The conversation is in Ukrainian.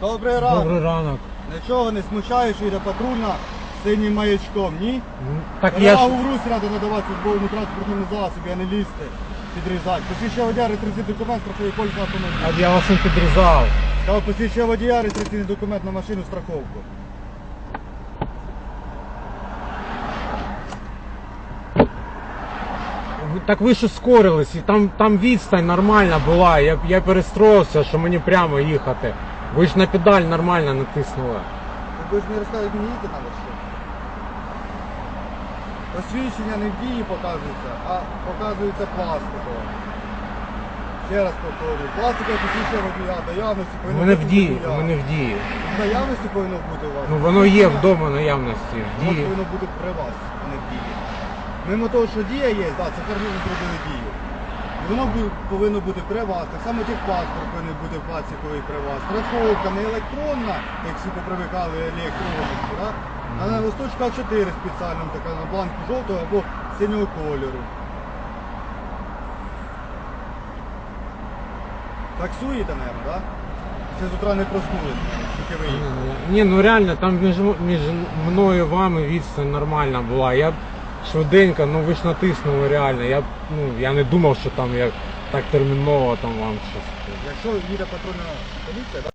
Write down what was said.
Добрий ранок. Добрий ранок. Нічого не смущає, що йде патрульна з синім маячком, ні? Ну, Так я Я ж... в Русь надавати службовому транспортному засобі, а не лізти, підрізати. Посвідчення водія, реєстраційний документ, страховий поліс на автомобіль. А Я вас не підрізав. Сказав, посвідчення водія, реєстраційний документ на машину, страховку. Ви- Так ви ж ускорились, і там, там відстань нормальна була. Я, я перестроївся, що мені прямо їхати. Ви ж на педаль нормально натиснули. Так ви ж не розказуєте, мені їхати треба що? Посвідчення не в дії показується, а показується пластикове. Ще раз повторюю, пластикове посвідчення водія, наявності У повинно мене бути в дії, водія. у в дії. Наявності повинно бути у вас. Ну воно є вдома наявності. В Воно дії. повинно бути при вас, а не в дії. Мимо того, що дія є, да, це кармін зробили дію. Воно повинно бути при вас. Так само техпаспорт повинен бути пластиковий при вас. Страховка не електронна, як всі попривикали електронку, да? а на листочка 4 спеціальному, така на бланку жовтого або синього кольору. Таксуєте, мабуть, так? Да? Ще з утра не проснулись, мабуть, тільки ви їхали. Ні, ну реально, там між, між мною і вами відстань нормальна була. Я швиденько, ну ви ж натиснули реально. Я, ну, я не думав, що там я так терміново там вам щось. Якщо їде патрульна поліція,